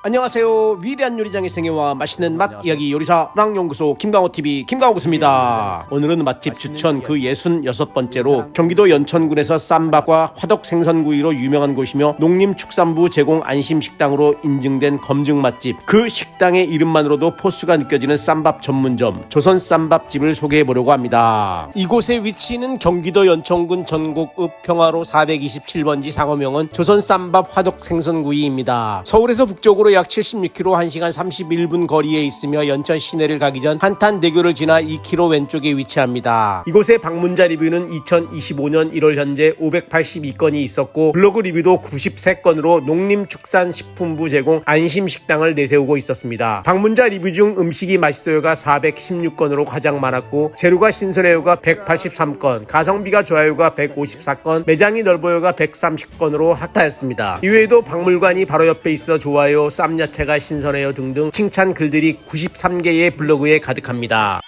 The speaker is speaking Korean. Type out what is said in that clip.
안녕하세요. 위대한 요리장의 생애와 맛있는 맛 이야기 요리사랑 연구소 김강호 TV 김강호 교수입니다. 오늘은 맛집 추천 그 66번째로 경기도 연천군에서 쌈밥과 화덕 생선구이로 유명한 곳이며 농림축산부 제공 안심식당으로 인증된 검증 맛집 그 식당의 이름만으로도 포스가 느껴지는 쌈밥 전문점 조선 쌈밥집을 소개해 보려고 합니다. 이곳의 위치는 경기도 연천군 전곡읍 평화로 427번지 상호명은 조선 쌈밥 화덕 생선구이입니다. 서울에서 북쪽으로 약 76km 1시간 31분 거리에 있으며 연천 시내를 가기 전 한탄대교를 지나 2km 왼쪽에 위치합니다. 이곳의 방문자 리뷰는 2025년 1월 현재 582건이 있었고 블로그 리뷰도 93건으로 농림축산식품부 제공 안심식당을 내세우고 있었습니다. 방문자 리뷰 중 음식이 맛있어요가 416건으로 가장 많았고 재료가 신선해요가 183건, 가성비가 좋아요가 154건, 매장이 넓어요가 130건으로 핫하였습니다. 이외에도 박물관이 바로 옆에 있어 좋아요, 쌈야채가 신선해요 등등 칭찬 글들이 93개의 블로그에 가득합니다.